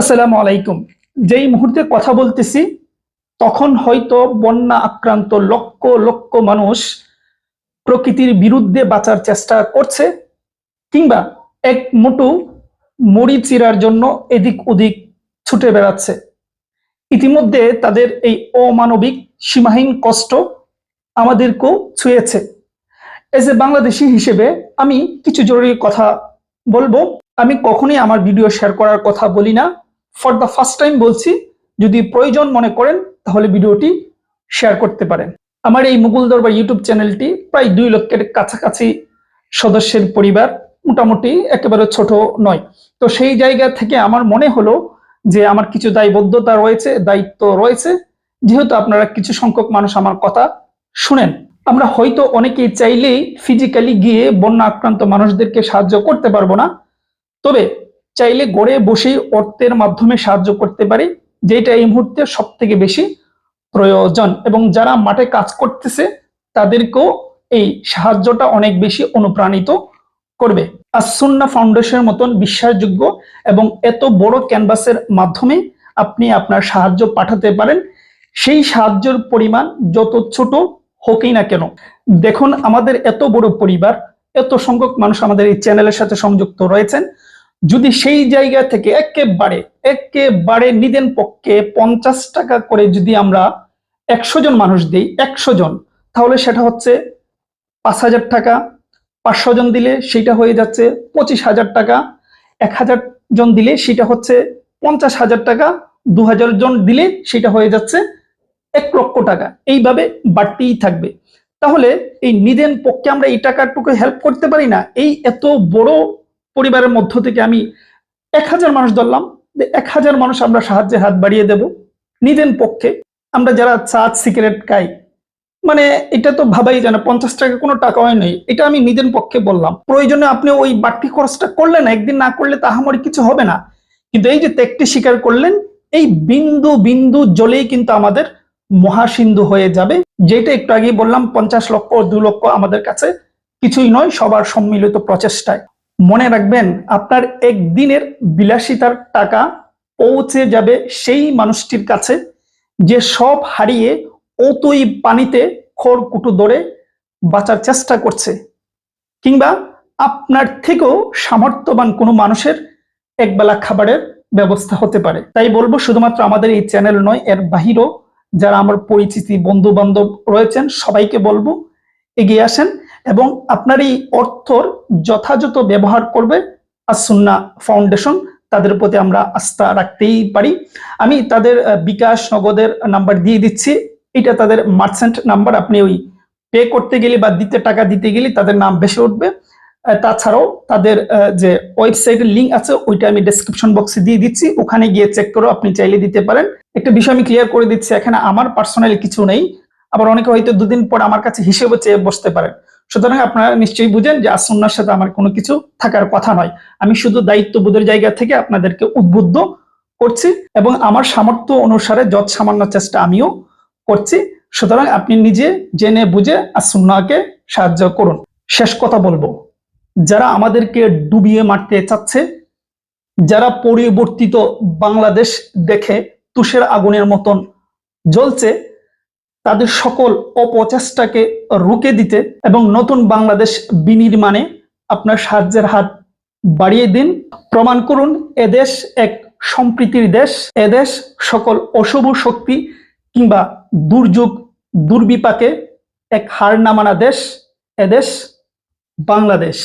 আসসালামু আলাইকুম। যেই মুহূর্তে কথা বলতেছি, তখন হয়তো বন্যা আক্রান্ত লক্ষ লক্ষ মানুষ প্রকৃতির বিরুদ্ধে বাঁচার চেষ্টা করছে, কিংবা এক মুঠো মুড়ি চিরার জন্য এদিক ওদিক ছুটে বেড়াচ্ছে। ইতিমধ্যে তাদের এই অমানবিক সীমাহীন কষ্ট আমাদেরকেও ছুঁয়েছে। এজ এ বাংলাদেশি হিসেবে আমি কিছু জরুরি কথা বলব। আমি কখনোই আমার ভিডিও শেয়ার করার কথা বলি না। ফর দ্য ফার্স্ট টাইম বলছি, যদি প্রয়োজন মনে করেন, তাহলে ভিডিওটি শেয়ার করতে পারেন। আমার এই মুঘল দরবার ইউটিউব চ্যানেলটি প্রায় দুই লক্ষের কাছাকাছি সদস্যের পরিবার, মোটামুটি একেবারে ছোট নয়। তো সেই জায়গা থেকে আমার মনে হলো যে আমার কিছু দায়বদ্ধতা রয়েছে, দায়িত্ব রয়েছে। যেহেতু আপনারা কিছু সংখ্যক মানুষ আমার কথা শুনেন, আমরা হয়তো অনেকেই চাইলেই ফিজিক্যালি গিয়ে বন্যা আক্রান্ত মানুষদেরকে সাহায্য করতে পারব না। তবে চাইলে গড়ে বসেই অর্থের মাধ্যমে সাহায্য করতে পারি, যেটা এই মুহূর্তে সব থেকে বেশি প্রয়োজন। এবং যারা মাঠে কাজ করতেছে, তাদেরকেও এই সাহায্যটা অনেক বেশি অনুপ্রাণিত করবে। আসুন্না ফাউন্ডেশনের মতন বিশ্বাসযোগ্য এবং এত বড় ক্যানভাসের মাধ্যমে আপনি আপনার সাহায্য পাঠাতে পারেন, সেই সাহায্যের পরিমাণ যত ছোট হোকই না কেন। দেখুন, আমাদের এত বড় পরিবার, এত সংখ্যক মানুষ আমাদের এই চ্যানেলের সাথে সংযুক্ত রয়েছেন। যদি সেই জায়গা থেকে একেবারে একেবারে নিদেন পক্ষে পঞ্চাশ টাকা করে যদি আমরা একশো জন মানুষ দিই, একশো জন, তাহলে সেটা হচ্ছে পাঁচ হাজার টাকা। পাঁচশো জন দিলে সেটা হয়ে যাচ্ছে পঁচিশ হাজার টাকা। এক হাজার জন দিলে সেটা হচ্ছে পঞ্চাশ হাজার টাকা। দু হাজার জন দিলে সেটা হয়ে যাচ্ছে এক লক্ষ টাকা। এইভাবে বাড়তেই থাকবে। তাহলে এই নিদেন পক্ষে আমরা এই টাকাটুকু হেল্প করতে পারি না? এই এত বড় পরিবারের মধ্য থেকে আমি এক হাজার মানুষ ধরলাম, যে এক হাজার মানুষ আমরা সাহায্যের হাত বাড়িয়ে দেব নিজের পক্ষে। আমরা যারা চা সিগারেট খাই মানে এটা তো ভাবাই জানে পঞ্চাশ টাকা কোনো টাকা হয় নেই, এটা আমি নিজের পক্ষে বললাম। প্রয়োজনে আপনি ওই বাড়তি খরচটা করলেন একদিন না করলে তাহামরি কিছু হবে না। কিন্তু এই যে ত্যাগটি স্বীকার করলেন, এই বিন্দু বিন্দু জলেই কিন্তু আমাদের মহাসিন্ধু হয়ে যাবে। যেটা একটু আগেই বললাম, পঞ্চাশ লক্ষ, দু লক্ষ আমাদের কাছে কিছুই নয়, সবার সম্মিলিত প্রচেষ্টায়। মনে রাখবেন, আপনার একদিনের বিলাসিতার টাকা পৌঁছে যাবে সেই মানুষটির কাছে, যে সব হারিয়ে অতই পানিতে খড় কুটু ধরে বাঁচার চেষ্টা করছে। কিংবা আপনার থেকেও সামর্থ্যবান কোনো মানুষের একবেলা খাবারের ব্যবস্থা হতে পারে। তাই বলব, শুধুমাত্র আমাদের এই চ্যানেল নয়, এর বাহিরও যারা আমার পরিচিতি বন্ধু বান্ধব রয়েছেন, সবাইকে বলব, এগিয়ে আসেন। এবং আপনার এই অর্থর যথাযথ ব্যবহার করবে আসুন্না ফাউন্ডেশন। তাদের প্রতি আমরা আস্থা রাখতেই পারি। আমি তাদের বিকাশ নগদের নাম্বার দিয়ে দিচ্ছি। এটা তাদের মার্চেন্ট নাম্বার। আপনি ওই পে করতে গেলে বা দিতে, টাকা দিতে গেলে তাদের নাম বেশি উঠবে। তাছাড়াও তাদের যে ওয়েবসাইটের লিঙ্ক আছে, ওইটা আমি ডেসক্রিপশন বক্সে দিয়ে দিচ্ছি। ওখানে গিয়ে চেক করে, আপনি চাইলে দিতে পারেন। একটা বিষয় আমি ক্লিয়ার করে দিচ্ছি, এখানে আমার পার্সোনালি কিছু নেই। আবার অনেকে হয়তো দুদিন পর আমার কাছে হিসেবে চেয়ে বসতে পারেন। সুতরাং আপনারা নিশ্চয়ই বুঝেন যে আসন্নার সাথে আমার কোনো কিছু থাকার কথা নয়। আমি শুধু দায়িত্ববোধের জায়গা থেকে আপনাদেরকে উদ্বুদ্ধ করছি এবং আমার সামর্থ্য অনুসারে যত সামান্য চেষ্টা আমিও করছি। সুতরাং আপনি নিজে জেনে বুঝে আসন্নাকে সাহায্য করুন। শেষ কথা বলব। যারা আমাদেরকে ডুবিয়ে মারতে চাচ্ছে, যারা পরিবর্তিত বাংলাদেশ দেখে তুষের আগুনের মতন জ্বলছে তাদের সকল অপচেষ্টাকে রুখে দিতে এবং নতুন বাংলাদেশ বিনির্মাণে আপনার সাহায্যের হাত বাড়িয়ে দিন। প্রমাণ করুন এদেশ এক সম্প্রীতির দেশ। এদেশ সকল অশুভ শক্তি কিংবা দুর্যোগ, দুর্বিপাকে এক হার নামানা দেশ। এদেশ বাংলাদেশ।